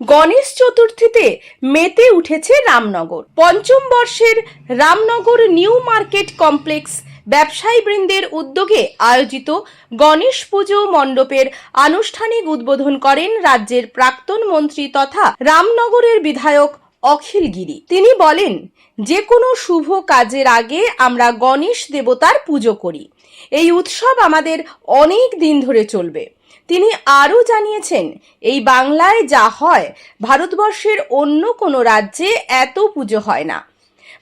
গণেশ চতুর্থীতে মেতে উঠেছে রামনগর। পঞ্চম বর্ষের রামনগর নিউ মার্কেট কমপ্লেক্স ব্যবসায়ী বৃন্দের উদ্যোগে আয়োজিত গণেশ পুজো মণ্ডপের আনুষ্ঠানিক উদ্বোধন করেন রাজ্যের প্রাক্তন মন্ত্রী তথা রামনগরের বিধায়ক অখিল গিরি। তিনি বলেন যে কোনো শুভ কাজের আগে আমরা গণেশ দেবতার পুজো করি। এই উৎসব আমাদের অনেক দিন ধরে চলবে। তিনি আরও জানিয়েছেন, এই বাংলায় যা হয়, ভারতবর্ষের অন্য কোনো রাজ্যে এত পুজো হয় না।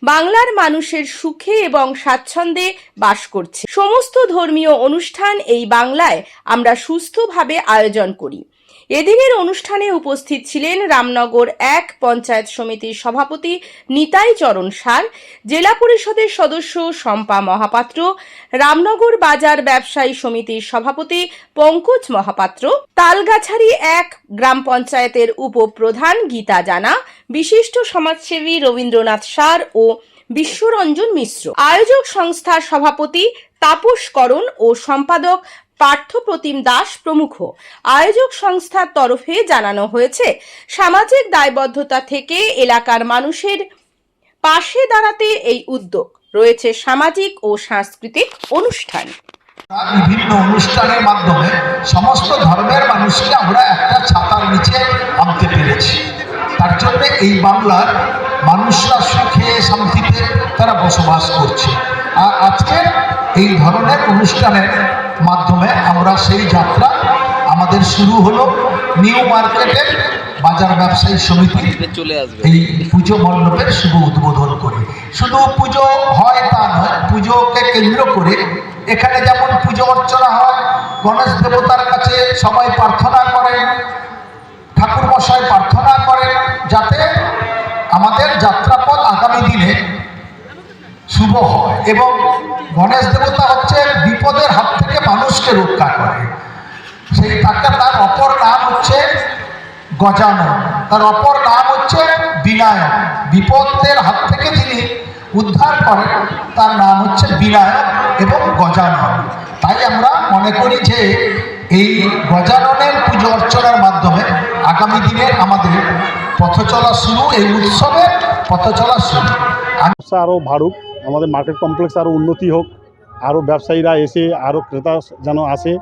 বাংলার মানুষের সুখে এবং স্বাচ্ছন্দ্যে বাস করছে। সমস্ত ধর্মীয় অনুষ্ঠান এই বাংলায় আমরা সুস্থভাবে আয়োজন করি। এদিনের অনুষ্ঠানে উপস্থিত ছিলেন রামনগর এক পঞ্চায়েত সমিতির সভাপতি নিতাই চরণ সার জেলা পরিষদের সদস্য শম্পা মহাপাত্র, রামনগর বাজার ব্যবসায়ী সমিতির সভাপতি পঙ্কজ মহাপাত্র, তালগাছারি এক গ্রাম পঞ্চায়েতের উপপ্রধান গীতা জানা, বিশিষ্ট সমাজসেবী রবীন্দ্রনাথ সার ও বিশ্বরঞ্জন মিশ্র। আয়োজক সংস্থার সভাপতি তাপস করণ ও সম্পাদক পার্থপ্রতিম দাস প্রমুখ। আয়োজক সংস্থার তরফে জানানো হয়েছে, সামাজিক দায়বদ্ধতা থেকে এলাকার মানুষের পাশে দাঁড়াতে এই উদ্যোগ। রয়েছে সামাজিক ও সাংস্কৃতিক অনুষ্ঠান। বিভিন্ন অনুষ্ঠানের মাধ্যমে সমস্ত ধর্মের মানুষকে আমরা একটা ছাতার নিচে আনতে পেরেছি। তার জন্য এই বাংলার মানুষরা সুখে শান্তিতে তারা বসবাস করছে। আর আজকে এই ধরনের অনুষ্ঠানের মাধ্যমে আমরা সেই যাত্রা আমাদের শুরু হলো নিউ মার্কেটের বাজার ব্যবসায়ী সমিতি চলে আসবে। এই পুজো মণ্ডপের শুভ উদ্বোধন করে। শুধু পুজো হয় তা নয় পুজোকে কেন্দ্র করে এখানে যেমন পুজো অর্চনা হয় গণেশ দেবতার কাছে সবাই প্রার্থনা করেন ঠাকুর মশাই প্রার্থনা করেন যাতে আমাদের যাত্রাপথ আগামী দিনে শুভ হয়। এবং গণেশ দেবতা হচ্ছে বিপদের হাত থেকে মানুষকে রক্ষা করে। সেই তাকে তার অপর নাম হচ্ছে গজানন। তার অপর নাম হচ্ছে বিনায়ক বিপদের হাত থেকে যিনি উদ্ধার করেন, তার নাম হচ্ছে বিনায়ক এবং গজানন। তাই আমরা মনে করি যে এই গজাননের পুজো অর্চনার মাধ্যমে আগামী দিনে আমাদের পথ চলা শুরু, এই উৎসবের পথ চলা শুরু। আরও বাড়ুক। আমাদের মার্কেট কমপ্লেক্স আরও উন্নতি হোক আরও ব্যবসায়ীরা এসে আরও ক্রেতা যেন আসে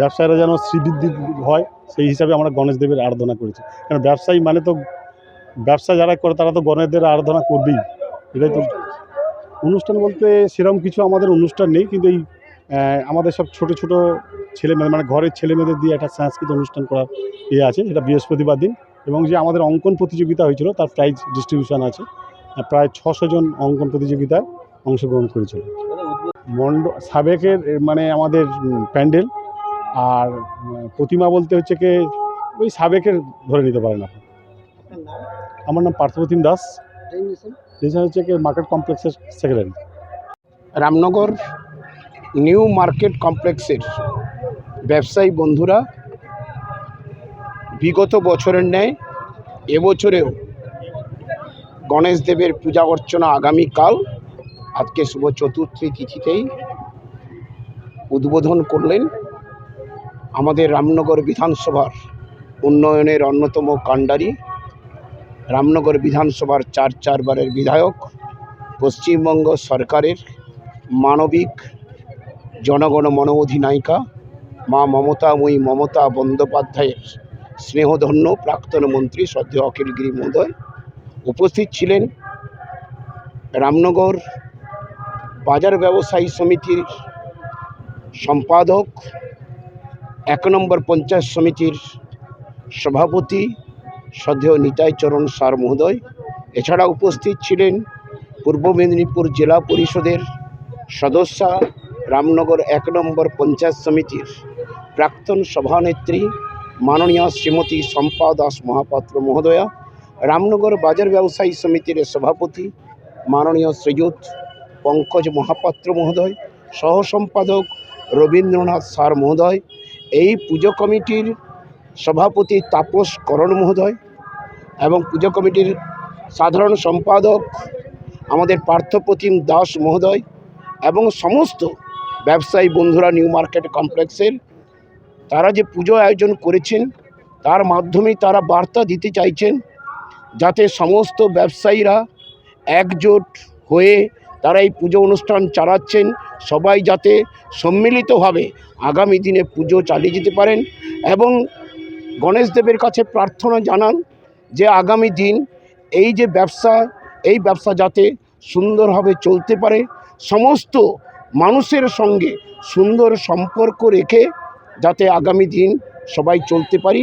ব্যবসায়ীরা যেন শ্রীবৃদ্ধি হয় সেই হিসাবে আমরা গণেশ দেবের আরাধনা করেছি। কারণ ব্যবসায়ী মানে তো ব্যবসা যারা করে তারা তো গণেশ দেবের আরাধনা করবেই। এটাই তো অনুষ্ঠান বলতে সেরকম কিছু আমাদের অনুষ্ঠান নেই কিন্তু এই আমাদের সব ছোট ছোট ছেলে মেয়ে মানে ঘরের ছেলে মেয়েদের দিয়ে একটা সাংস্কৃতিক অনুষ্ঠান করার ইয়ে আছে সেটা বৃহস্পতিবার দিন। এবং যে আমাদের অঙ্কন প্রতিযোগিতা হয়েছিল তার প্রাইজ ডিস্ট্রিবিউশন আছে। প্রায় ছশো জন অঙ্কন প্রতিযোগিতায় অংশগ্রহণ করেছিল। মণ্ড সাবেকের মানে আমাদের প্যান্ডেল আর প্রতিমা বলতে হচ্ছে কি, ওই সাবেকের ধরে নিতে পারেন আপনি। আমার নাম পার্থপ্রতিম দাস। হচ্ছে কি, মার্কেট কমপ্লেক্সের সেক্রেটারি রামনগর নিউ মার্কেট কমপ্লেক্সের ব্যবসায়ী বন্ধুরা, বিগত বছরের ন্যায় এবছরেও গণেশ দেবের পূজা অর্চনা আগামীকাল, আজকে শুভ চতুর্থী তিথিতেই উদ্বোধন করলেন আমাদের রামনগর বিধানসভার উন্নয়নের অন্যতম কাণ্ডারি, রামনগর বিধানসভার চার চারবারের বিধায়ক, পশ্চিমবঙ্গ সরকারের মানবিক জনগণ মন অধিনায়িকা মা মমতাময়ী মমতা বন্দ্যোপাধ্যায়ের স্নেহধন্য প্রাক্তন মন্ত্রী সদ্য অখিল গিরি মহোদয়। উপস্থিত ছিলেন রামনগর বাজার ব্যবসায়ী সমিতির সম্পাদক, এক নম্বর পঞ্চায়েত সমিতির সভাপতি শ্রদ্ধেয় নিতাইচরণ সার মহোদয়। এছাড়া উপস্থিত ছিলেন পূর্ব মেদিনীপুর জেলা পরিষদের সদস্যা রামনগর এক নম্বর পঞ্চায়েত সমিতির প্রাক্তন সভানেত্রী মাননীয় শ্রীমতী শম্পা দাস মহাপাত্র মহোদয়া। রামনগর বাজার ব্যবসায়ী সমিতির সভাপতি মাননীয় শ্রীযুত পঙ্কজ মহাপাত্র মহোদয় সহ সম্পাদক রবীন্দ্রনাথ সার মহোদয়, এই পুজো কমিটির সভাপতি তাপস করণ মহোদয় এবং পুজো কমিটির সাধারণ সম্পাদক আমাদের পার্থপ্রতিম দাস মহোদয় এবং সমস্ত ব্যবসায়ী বন্ধুরা নিউ মার্কেট কমপ্লেক্সের, তারা যে পুজো আয়োজন করেছেন, তার মাধ্যমে তারা বার্তা দিতে চাইছেন যাতে সমস্ত ব্যবসায়ীরা একজোট হয়ে তারা এই পুজো অনুষ্ঠান চালাচ্ছেন। সবাই যাতে সম্মিলিতভাবে আগামী দিনে পুজো চালিয়ে যেতে পারেন এবং গণেশ দেবের কাছে প্রার্থনা জানান যে আগামী দিন এই যে ব্যবসা, এই ব্যবসা যাতে সুন্দরভাবে চলতে পারে। সমস্ত মানুষের সঙ্গে সুন্দর সম্পর্ক রেখে যাতে আগামী দিন সবাই চলতে পারি।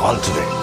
call today.